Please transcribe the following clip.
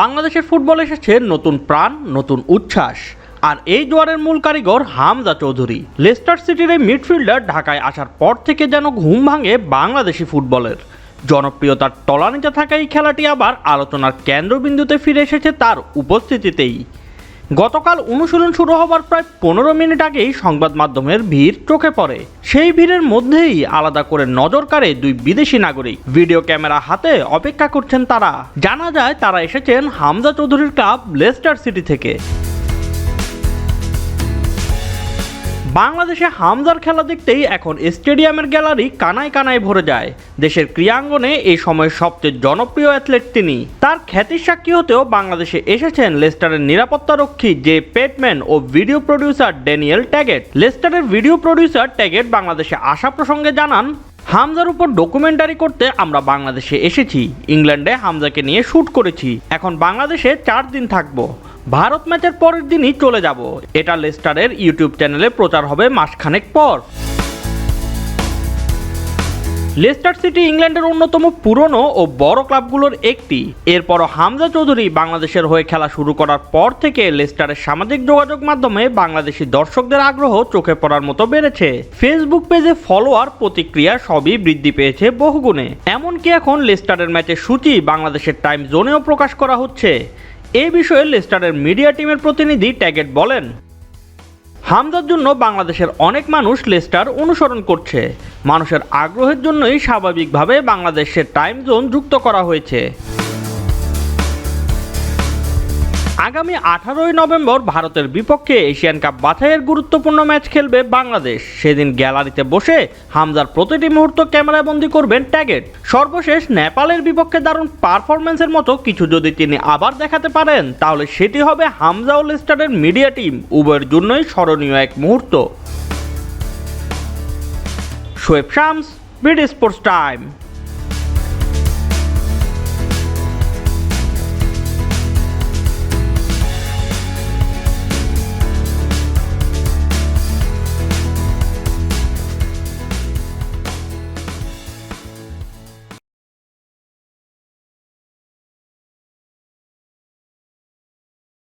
বাংলাদেশের ফুটবল এসেছে নতুন প্রাণ, নতুন উচ্ছ্বাস। আর এই জোয়ারের মূল কারিগর হামজা চৌধুরী। লেস্টার সিটির এই মিডফিল্ডার ঢাকায় আসার পর থেকে যেন ঘুম ভাঙে বাংলাদেশি ফুটবলের। জনপ্রিয়তার তলানিতে থাকা এই খেলাটি আবার আলোচনার কেন্দ্রবিন্দুতে ফিরে এসেছে তার উপস্থিতিতেই। গতকাল অনুশীলন শুরু হবার প্রায় পনেরো মিনিট আগেই সংবাদ মাধ্যমের ভিড় চোখে পড়ে। সেই ভিড়ের মধ্যেই আলাদা করে নজর কাড়ে দুই বিদেশি নাগরিক। ভিডিও ক্যামেরা হাতে অপেক্ষা করছেন তারা। জানা যায় তারা এসেছেন হামজা চৌধুরীর ক্লাব লেস্টার সিটি থেকে। বাংলাদেশে হামজার খেলা দেখতেই এখন স্টেডিয়ামের গ্যালারি কানায় কানায় ভরে যায়। দেশের ক্রীড়াঙ্গনে এই সময়ের সবচেয়ে জনপ্রিয় অ্যাথলেট তিনি। তার খ্যাতির সাক্ষী হতেও বাংলাদেশে এসেছেন লেস্টারের নিরাপত্তা রক্ষী জে পেটম্যান ও ভিডিও প্রডিউসার ড্যানিয়েল ট্যাগেট। লেস্টারের ভিডিও প্রডিউসার ট্যাগেট বাংলাদেশে আসা প্রসঙ্গে জানান, হামজার উপর ডকুমেন্টারি করতে আমরা বাংলাদেশে এসেছি। ইংল্যান্ডে হামজাকে নিয়ে শ্যুট করেছি। এখন বাংলাদেশে চার দিন থাকব। ভারত ম্যাচের পরের দিনই চলে যাব। এটা লেস্টারের ইউটিউব চ্যানেলে প্রচার হবে মাসখানেক পর। লেস্টার সিটি ইংল্যান্ডের অন্যতম পুরনো ও বড় ক্লাবগুলোর একটি। এরপরও হামজা চৌধুরী বাংলাদেশের হয়ে খেলা শুরু করার পর থেকে লেস্টারের সামাজিক যোগাযোগ মাধ্যমে বাংলাদেশি দর্শকদের আগ্রহ চোখে পড়ার মতো বেড়েছে। ফেসবুক পেজে ফলোয়ার প্রতিক্রিয়া সবই বৃদ্ধি পেয়েছে বহুগুণে। এমনকি এখন লেস্টারের ম্যাচের সূচি বাংলাদেশের টাইম জোনেও প্রকাশ করা হচ্ছে। এ বিষয়ে লেস্টারের মিডিয়া টিমের প্রতিনিধি ট্যাগেট বলেন, হামজার জন্য বাংলাদেশের অনেক মানুষ লেস্টার অনুসরণ করছে। মানুষের আগ্রহের জন্যই স্বাভাবিকভাবে বাংলাদেশের টাইম জোন যুক্ত করা হয়েছে। আগামী আঠারোই নভেম্বর ভারতের বিপক্ষে এশিয়ান কাপ বাছাইয়ের গুরুত্বপূর্ণ ম্যাচ খেলবে বাংলাদেশ। সেদিন গ্যালারিতে বসে হামজার প্রতিটি মুহূর্ত ক্যামেরায় বন্দি করবেন ট্যাগেট। সর্বশেষ নেপালের বিপক্ষে দারুণ পারফরমেন্সের মতো কিছু যদি তিনি আবার দেখাতে পারেন, তাহলে সেটি হবে হামজা ও লেস্টারের মিডিয়া টিম। উভয়ের জন্যই স্মরণীয় এক মুহূর্ত। Shoaib Shams sports time.